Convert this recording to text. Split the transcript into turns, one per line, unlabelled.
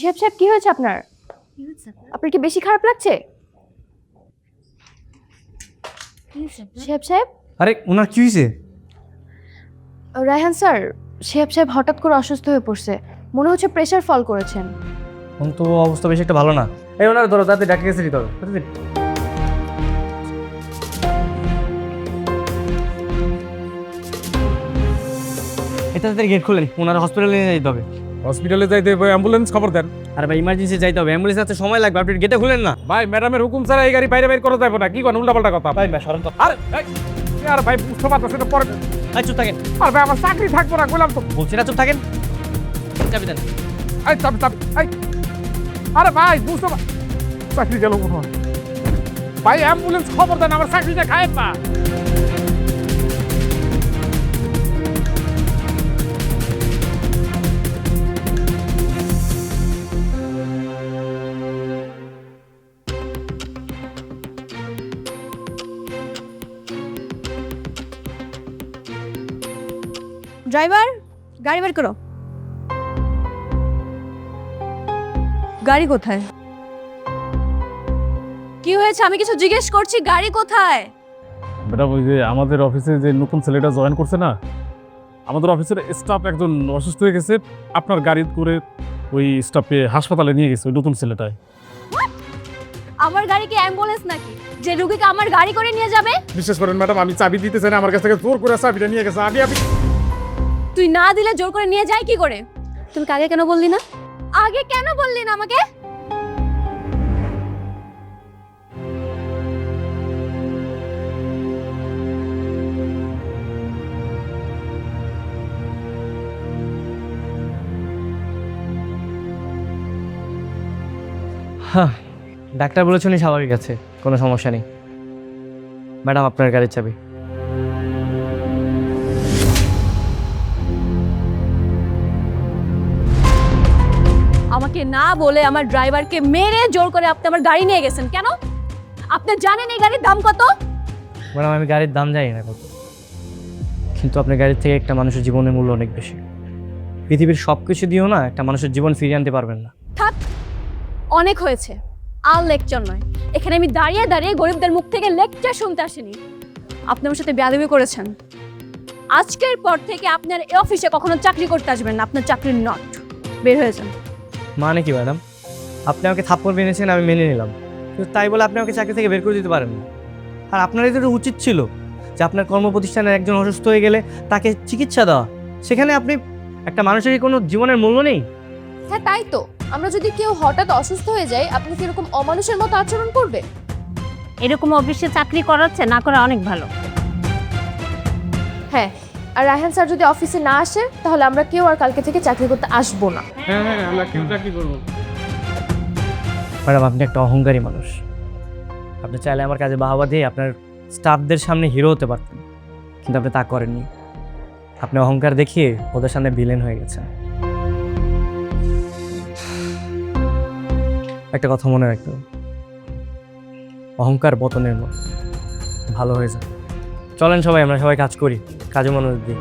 শিহাব সাহেব কি হয়েছে আপনার? আপনার? কি বেশি খারাপ লাগছে? শিহাব সাহেব?
আরে ওনার কি হয়েছে?
রায়হান স্যার শিহাব সাহেব হঠাৎ করে অসুস্থ হয়ে পড়ছে। মনে হচ্ছে প্রেশার ফল করেছেন।
এখন তো অবস্থা বেশি একটা ভালো না। এই ওনার ধরো তাতে ডাকে গেছে দিতে হবে এটা তাদের গেট খুলেন। ওনার হসপিটালে নিয়ে যেতে হবে।
হসপিটালে যাইতে হবে অ্যাম্বুলেন্স খবর দেন।
আর ভাই ইমার্জেন্সি যাইতে হবে অ্যাম্বুলেন্স আছে সময় লাগবে আপনি গেটে খুলেন না।
ভাই ম্যাডামের হুকুম ছাড়া এই গাড়ি বাইরে বাইরে করা যাবে না কি কোন উল্টাপাল্টা কথা?
ভাই ভাই সরেন তো।
আরে এই, আর ভাই বুঝতে পারতেছি না পরে
ভাই চুপ থাকেন।
আর ভাই আমার চাকরি থাকব না বললাম তো।
বলছি না চুপ থাকেন। চাবি দেন।
এই চাবি চাবি এই। আরে ভাই বুঝতে পার চাকরি গেল মনে ভাই অ্যাম্বুলেন্স খবর দেন আমার চাকরিটা খায় না।
ড্রাইভার গাড়ি বের করো। গাড়ি কোথায়? কি হয়েছে? আমি কিছু জিজ্ঞেস করছি গাড়ি কোথায়?
ম্যাডাম ওই যে আমাদের অফিসে যে নতুন ছেলেটা জয়েন করছে না আমাদের অফিসের স্টাফ একজন অসুস্থ হয়ে গেছে আপনার গাড়ি করে ওই স্টাফে হাসপাতালে নিয়ে গেছে ওই নতুন ছেলেটাই
আমার গাড়ি কি অ্যাম্বুলেন্স নাকি? যে রুগীকে আমার গাড়ি করে নিয়ে যাবে?
বিশেষ করেন ম্যাডাম আমি চাবি দিতে চাই না আমার কাছ থেকে জোর করে চাবিটা নিয়ে গেছে আগে আমি
তুই না দিলে জোর করে নিয়ে যায় কি করে? তুমি আগে কেন বললি না? আগে কেন বললি না আমাকে?
হ্যাঁ ডাক্তার বলেছেন স্বাভাবিক আছে কোনো সমস্যা নেই। ম্যাডাম আপনার গাড়ির চাবি।
আমাকে না বলে আমার ড্রাইভারকে মেরে জোর করে আপনি আমার গাড়ি নিয়ে গেছেন কেন? আপনি জানেন এই গাড়ির দাম কত?
ম্যাডাম আমি গাড়ির দাম জানি না কত। কিন্তু আপনার গাড়ির থেকে একটা মানুষের জীবনের মূল্য অনেক বেশি। পৃথিবীর সব কিছু দিয়েও না একটা মানুষের জীবন ফিরিয়ে আনতে পারবেন না।
থাক অনেক হয়েছে। আর লেকচার নয়। এখানে আমি দাঁড়িয়ে দাঁড়িয়ে গরিবদের মুখ থেকে লেকচার শুনতে আসিনি। আপনি আমার সাথে বেয়াদবি করেছেন। আজকের পর থেকে আপনার এই অফিসে কখনো চাকরি করতে আসবেন না। আপনার চাকরির নট। বের হয়ে যান।
মানে কি ম্যাডাম আপনি আমাকে থাপ্পড় মেনেছেন আমি মেনে নিলাম। কিন্তু তাই বলে আপনি আমাকে চাকরি থেকে বের করে দিতে পারেন না আর আপনার এটা তো উচিত ছিল যে আপনার কর্মপ্রতিষ্ঠানের একজন অসুস্থ হয়ে গেলে তাকে চিকিৎসা দেওয়া। সেখানে আপনি একটা মানুষের কোনো জীবনের মূল্য নেই।
হ্যাঁ তাই তো। আমরা যদি কেউ হঠাৎ অসুস্থ হয়ে যাই আপনি কি এরকম অমানুষের মতো আচরণ করবে?
এরকম অফিসে চাকরি করাচ্ছে না করা অনেক ভালো।
হ্যাঁ আর রায়হান স্যার যদি অফিসে না আসে তাহলে আমরা কেউ আর কালকে থেকে চাকরি করতে আসব না।
হ্যাঁ হ্যাঁ আমরা কেউ চাকরি করব
ম্যাডাম আপনি একটা অহংকারী মানুষ। আপনি চাইলে আমার কাজে বাহাবা দিয়ে আপনার স্টাফদের সামনে হিরো হতে পারতেন কিন্তু আপনি তা করেননি। আপনি অহংকার দেখিয়ে ওদের সামনে ভিলেন হয়ে গেছেন। একটা কথা মনে রাখতে অহংকার পতনের মতো ভালো হয়ে যাবে। চলেন সবাই আমরা সবাই কাজ করি কাজে মনোযোগ দিই।